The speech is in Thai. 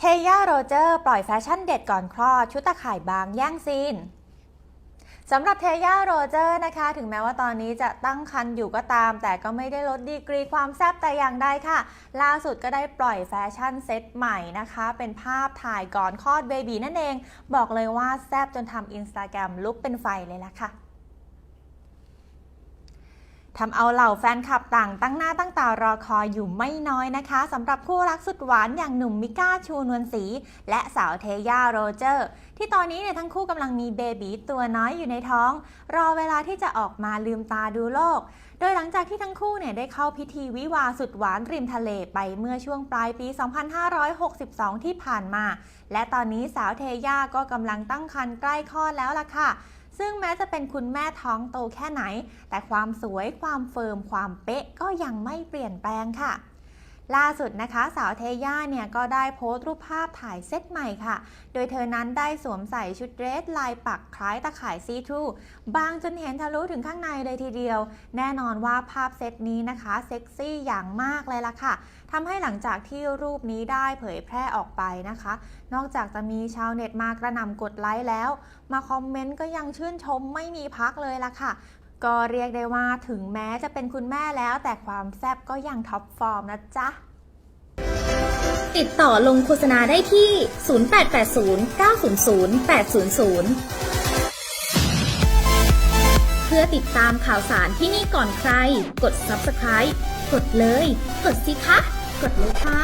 เทย่าโรเจอร์ปล่อยแฟชั่นเด็ดก่อนคลอด ชุดตะข่ายบางแย่งซีนสำหรับเทย่าโรเจอร์นะคะ ถึงแม้ว่าตอนนี้จะตั้งครรภ์อยู่ก็ตาม แต่ก็ไม่ได้ลดดีกรีความแซ่บแต่อย่างใดค่ะ ล่าสุดก็ได้ปล่อยแฟชั่นเซตใหม่นะคะ เป็นภาพถ่ายก่อนคลอดเบบีนั่นเอง บอกเลยว่าแซ่บจนทำอินสตาแกรมลุกเป็นไฟเลยล่ะค่ะ ทำเอาเหล่าแฟนคลับต่างตั้งหน้าตั้งตารอคอยอยู่ไม่น้อยนะคะสำหรับคู่รักสุดหวานอย่างหนุ่มมิก้าชูนวลศรีและสาวเทย่าโรเจอร์ ที่ตอนนี้เนี่ยทั้งคู่กำลังมีเบบีตัวน้อยอยู่ในท้อง รอเวลาที่จะออกมาลืมตาดูโลก โดยหลังจากที่ทั้งคู่เนี่ยได้เข้าพิธีวิวาสุดหวานริมทะเลไปเมื่อช่วงปลายปี 2562 ที่ผ่านมา และตอนนี้สาวเทย่าก็กำลังตั้งครรภ์ใกล้คลอดแล้วล่ะค่ะ ซึ่งแม้จะเป็นคุณแม่ท้องโตแค่ไหน แต่ความสวยความเฟิร์มความเป๊ะก็ยังไม่เปลี่ยนแปลงค่ะ ล่าสุดนะคะ สาวเทย่าเนี่ยก็ได้โพสต์รูปภาพถ่ายเซตใหม่ค่ะ โดยเธอนั้นได้สวมใส่ชุดเดรสลายปักคล้ายตะข่ายซีทรูบางจนเห็นทะลุถึงข้างในเลยทีเดียว แน่นอนว่าภาพเซตนี้นะคะเซ็กซี่อย่างมากเลยล่ะค่ะทำให้หลังจากที่รูปนี้ได้เผยแพร่ออกไปนะคะ นอกจากจะมีชาวเน็ตมากระหน่ำกดไลค์แล้ว มาคอมเมนต์ก็ยังชื่นชมไม่มีพักเลยล่ะค่ะ ก็เรียกได้ว่าถึงแม้จะเป็นคุณแม่แล้ว แต่ความแซ่บก็ยังท็อปฟอร์มนะจ๊ะ ติดต่อลงโฆษณาได้ที่ 0880 900 800 เพื่อติดตามข่าวสารที่นี่ก่อนใคร กด subscribe กดเลย กดสิคะ กดเลยค่ะ